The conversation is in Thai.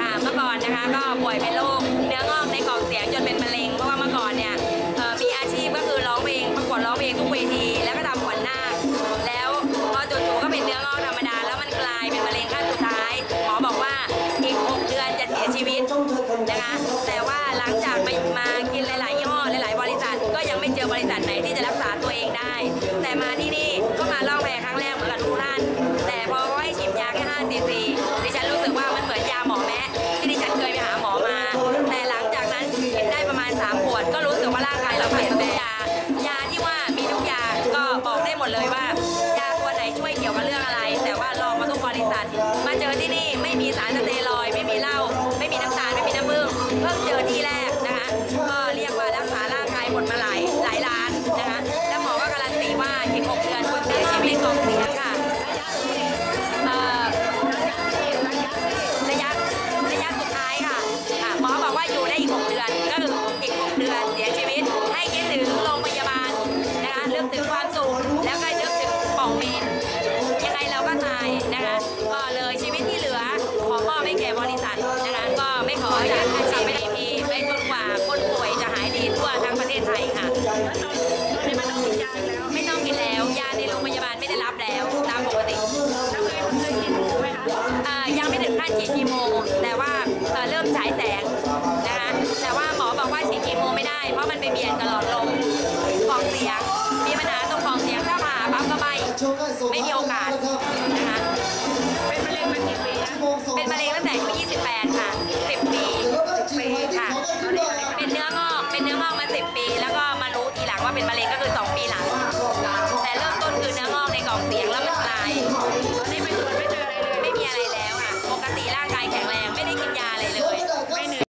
ค่ะเมื่อก่อนนะคะก็ป่วยเป็นโรคเนื้องอกในกล่องเสียงจนเป็นมะเร็งเพราะว่าเมื่อก่อนเนี่ยเอ่อมีอาชีพก็คือร้องเพลงประกวดร้องเพลงทุกเวทีแล้วก็ทำขวัญนาคแล้วพอจู่ๆก็เป็นเนื้องอกธรรมดา แล้วมันกลายเป็นมะเร็งขั้นสุดท้ายหมอบอกว่าอีก 6 เดือนจะเสียชีวิตนะคะแต่ว่าหลังจากไปมากินหลายๆยี่ห้อหลายๆบริษัทก็ยังไม่เจอบริษัทไหนที่จะรักษาตัวเองได้ แต่มาที่นี่ ร่างกายหมดมาหลายหลายล้านนะคะแล้วหมอก็การันตีว่าอีก6เดือนคุณเสียชีวิตของเสียค่ะเอ่อระยะระยะสุดท้ายค่ะอะ หมอบอกว่าอยู่ได้อีก 6 เดือน ก็คืออีก 6 เดือนเสียชีวิต ให้คิดถึงโรงพยาบาลนะคะนึกถึงความสุขแล้วก็นึกถึงป่องเมนยังไงเราก็ตายนะคะก็เลยชีวิตที่เหลือขอมอบให้แก่บริษัทนะคะก็ไม่ขออยากให้ชีวิตดีไปั้นฉีดคีโม แต่ว่าเริ่มฉายแสงนะคะแต่ว่าหมอบอกว่าฉีดคีโมไม่ได้ เพราะมันไปเบียดกับหลอดลมฟองเสียง มีปัญหาตรงฟองเสียงถ้าผ่าปั๊บก็ใบไม่มีโอกาสนะคะ